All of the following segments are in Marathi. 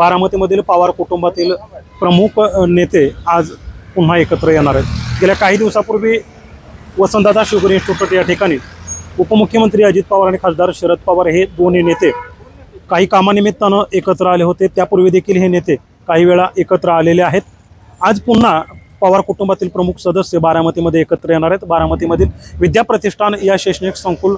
बारामतीमधील पवार कुटुंबातील प्रमुख नेते आज पुन्हा एकत्र येणार आहेत. गेल्या काही दिवसापूर्वी वसंतदादा शुगर इन्स्टिट्यूट या ठिकाणी उपमुख्यमंत्री अजित पवार आणि खासदार शरद पवार हे दोन्ही नेते काही कामानिमित्तानं एकत्र आले होते. त्यापूर्वी देखील हे नेते काही वेळा एकत्र आलेले आहेत. आज पुन्हा पवार कुटुंबातील प्रमुख सदस्य बारामतीमध्ये एकत्र येणार आहेत. बारामतीमधील विद्याप्रतिष्ठान या शैक्षणिक संकुल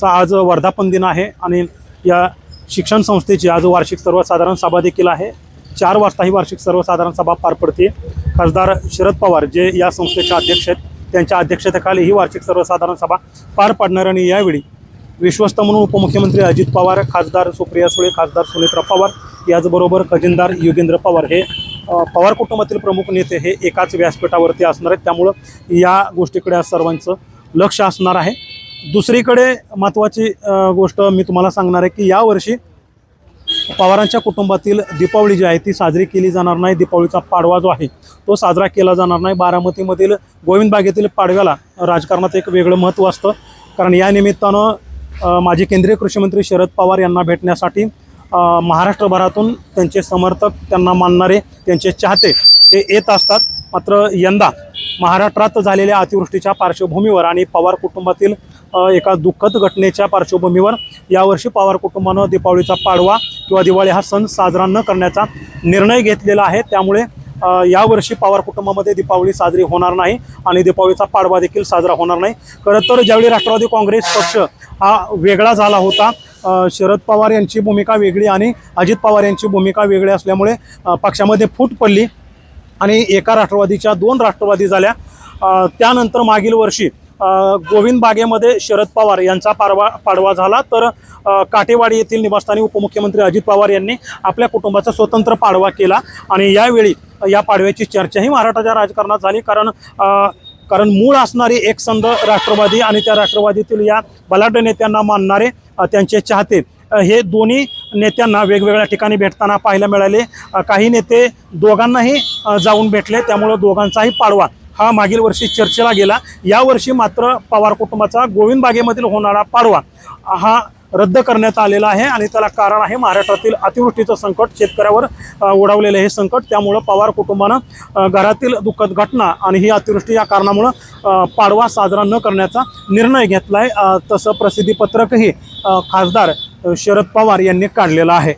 चा आज वर्धापन दिन आहे आणि या शिक्षण संस्थेची आज वार्षिक सर्वसाधारण सभा देखील आहे. चार वाजता ही वार्षिक सर्वसाधारण सभा पार पडते. खासदार शरद पवार जे या संस्थेचे अध्यक्ष आहेत त्यांच्या अध्यक्षतेखाली ही वार्षिक सर्वसाधारण सभा पार पाडणार आणि यावेळी विश्वस्त म्हणून उपमुख्यमंत्री अजित पवार खासदार सुप्रिया सुळे खासदार सुनेत्रा पवार याचबरोबर खजिनदार योगेंद्र पवार हे पवार कुटुंबातील प्रमुख नेते हे एकाच व्यासपीठावरती असणार आहेत. त्यामुळं या गोष्टीकडे आज सर्वांचं लक्ष असणार आहे. दुसरीकडे महत्त्वाची गोष्ट मी तुम्हाला सांगणार आहे की यावर्षी पवारांच्या कुटुंबातील दीपावली जी आहे ती साजरी केली जाणार नाही. दीपावलीचा पाडवा जो आहे तो साजरा केला जाणार नाही. बारामतीमधील गोविंद बागेतील पाडव्याला राजकारणात एक वेगळं महत्त्व असतं. कारण या निमित्तानं माजी केंद्रीय कृषीमंत्री शरद पवार यांना भेटण्यासाठी महाराष्ट्रभरातून त्यांचे समर्थक त्यांना मानणारे त्यांचे चाहते हे येत असतात. मात्र यंदा महाराष्ट्रात झालेल्या अतिवृष्टीच्या पार्श्वभूमीवर आणि पवार कुटुंबातील एका दुःखद घटनेच्या पार्श्वभूमीवर यावर्षी पवार कुटुंबानं दीपावलीचा पाडवा किंवा दिवाळी हा सण साजरा न करण्याचा निर्णय घेतलेला आहे. त्यामुळे यावर्षी पवार कुटुंबामध्ये दीपावली साजरी होणार नाही आणि दीपावलीचा पाडवा देखील साजरा होणार नाही. खरं तर ज्यावेळी राष्ट्रवादी काँग्रेस पक्ष हा वेगळा झाला होता शरद पवार यांची भूमिका वेगळी आणि अजित पवार यांची भूमिका वेगळी असल्यामुळे पक्षामध्ये फूट पडली. आणि एका राष्ट्रवादीच्या दोन राष्ट्रवादी झाल्या. त्यानंतर मागील वर्षी गोविंद बागेमध्ये शरद पवार यांचा पाडवा पाडवा झाला. तर काटेवाडी येथील निवासस्थानी उपमुख्यमंत्री अजित पवार यांनी आपल्या कुटुंबाचा स्वतंत्र पाडवा केला. आणि यावेळी या पाडव्याची चर्चाही महाराष्ट्राच्या राजकारणात झाली. कारण कारण मूळ असणारी एक संघ राष्ट्रवादी आणि त्या राष्ट्रवादीतील या बलाढ्य नेत्यांना मानणारे त्यांचे चाहते हे दोन्ही नेत्यांना वेगवेगळ्या ठिकाणी भेटताना पाहायला मिळाले. काही नेते दोघांनाही जाऊन भेटले. त्यामुळं दोघांचाही पाडवा हा मागील वर्षी चर्चेला गेला. यावर्षी मात्र पवार कुटुंबाचा गोविंद बागेमधील होणारा पाडवा हा रद्द करण्यात आलेला आहे आणि त्याला कारण आहे महाराष्ट्रातील अतिवृष्टीचं संकट. शेतकऱ्यावर ओढावलेलं हे संकट. त्यामुळं पवार कुटुंबानं घरातील दुःखद घटना आणि ही अतिवृष्टी या कारणामुळं पाडवा साजरा न करण्याचा निर्णय घेतला आहे तसं प्रसिद्धीपत्रकही खासदार शरद पवार यांनी काढलेलं आहे.